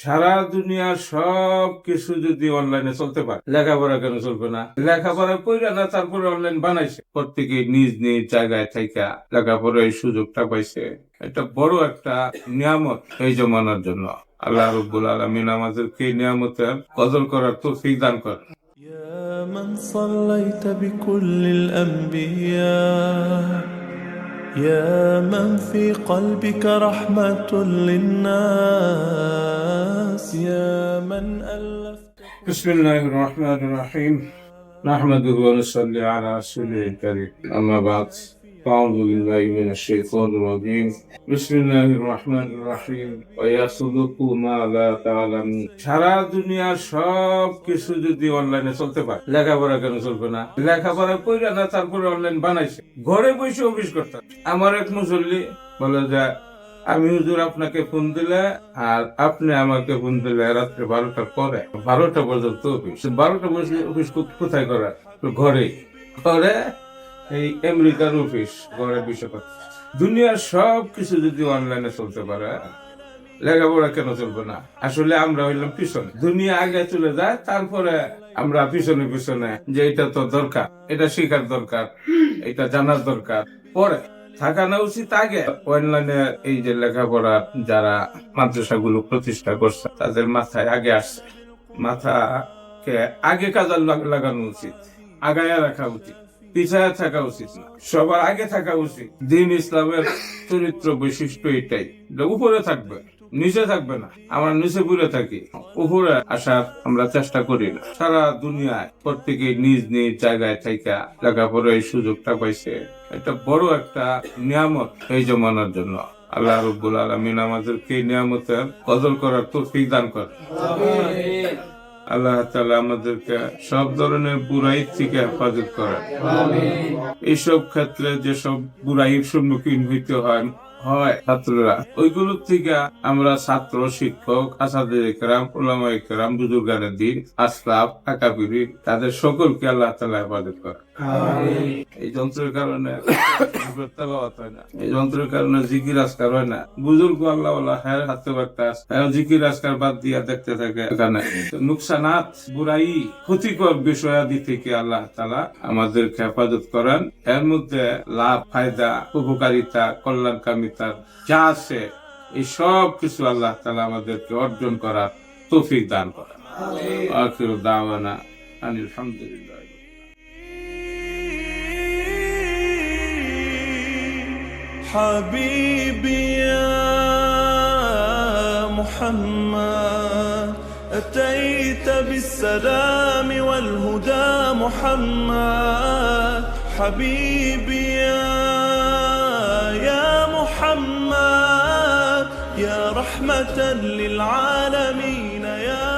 সারা দুনিয়ার সব কিছু যদি অনলাইনে চলতে পারে লেখাপড়া কেন চলবে না লেখাপড়া কইরা না তারপরে অনলাইন বানাইছে প্রত্যেকে নিজ নিজ জায়গায় থাইকা লেখাপড়ার এই সুযোগটা পাইছে এটা বড় একটা নিয়ামত এই জমানার জন্য আল্লাহ রব্বুল আলমিন আমাদেরকে এই নিয়ামতের কদর করার তৌফিক দান করে يا من صليت بكل الأنبياء يا من في قلبك رحمة للناس. يا من ألفت بسم الله الرحمن الرحيم. نحمده ونصلي على رسوله الكريم. أما بعد. أعوذ بالله من الشيطان الرجيم بسم الله الرحمن الرحيم ويصدقوا ما لا تعلمون সারা দুনিয়ার সব কিছু যদি অনলাইনে চলতে পারে লেখাপড়া কেন চলবে না লেখাপড়া কইরা না তারপরে অনলাইন বানাইছে ঘরে বসে অফিস করতাম আমার এক মুসল্লি বলে যে আমি হুজুর আপনাকে ফোন দিলে আর আপনি আমাকে ফোন দিলে রাত্রে বারোটার পরে বারোটা পর্যন্ত অফিস বারোটা বসে অফিস কো- কোথায় করার ঘরে ঘরে এই আমেরিকার অফিস ঘরে বিষয় দুনিয়ার সব কিছু যদি অনলাইনে চলতে পারে, লেখাপড়া কেন চলবে না? আসলে আমরা হইলাম পিছনে। দুনিয়া আগে চলে যায়, তারপরে আমরা পিছনে পিছনে যে এটা তো দরকার, এটা শেখার দরকার, এটা জানার দরকার। পরে থাকানো উচিত আগে। অনলাইনে এই যে লেখাপড়া যারা মাদ্রাসাগুলো প্রতিষ্ঠা করছে, তাদের মাথায় আগে আসছে। মাথাকে আগে কাজে লাগ- লাগানো উচিত, আগায় রাখা উচিত। পিছায় থাকা উচিত না। সবার আগে থাকা উচিত। দিন ইসলামের চরিত্র বৈশিষ্ট্য এটাই উপরে থাকবে, নিচে থাকবে না। আমরা নিচে পুরে থাকি। উপরে আসার আমরা চেষ্টা করি না। সারা দুনিয়ায় প্রত্যেকে নিজ নিজ জায়গায় থাইকা লেখাপড়ার এই সুযোগটা পাইছে। এটা বড় একটা নিয়ামত এই জমানার জন্য। আল্লাহ রব্বুল আলমিন আমাদেরকে নিয়ামতের কদর করার তৌফিক দান করে আল্লাহ তাআলা আমাদেরকে সব ধরনের বুড়াই থেকে হেফাজত করেন। এইসব ক্ষেত্রে যেসব বুড়াইয়ের সম্মুখীন হইতে হয় হয় ছাত্ররা ওইগুলোর থেকে আমরা ছাত্র শিক্ষক আসাদের একরাম ওলামা একরাম বুজুর্গানের দিন আসলাফ আকাবিরি তাদের সকলকে আল্লাহ তালা হেফাজত করে এই যন্ত্রের কারণে হয় না। এই যন্ত্রের কারণে জিকির আজকার হয় না। বুজুর্গ আল্লাহ হ্যাঁ হাতে জিকির আজকার বাদ দিয়া দেখতে থাকে এখানে। নুকসানাত বুড়াই ক্ষতিকর বিষয়াদি থেকে আল্লাহ তালা আমাদেরকে হেফাজত করেন। এর মধ্যে লাভ ফায়দা উপকারিতা কল্যাণকামিতা যা আছে এই সব কিছু আল্লাহ তালা আমাদেরকে অর্জন করার তৌফিক দান করেন। আখির দাওয়ানা আনিল হামদুলিল্লাহ। حبيبي يا محمد أتيت بالسلام والهدى محمد. حبيبي يا يا محمد يا رحمة للعالمين يا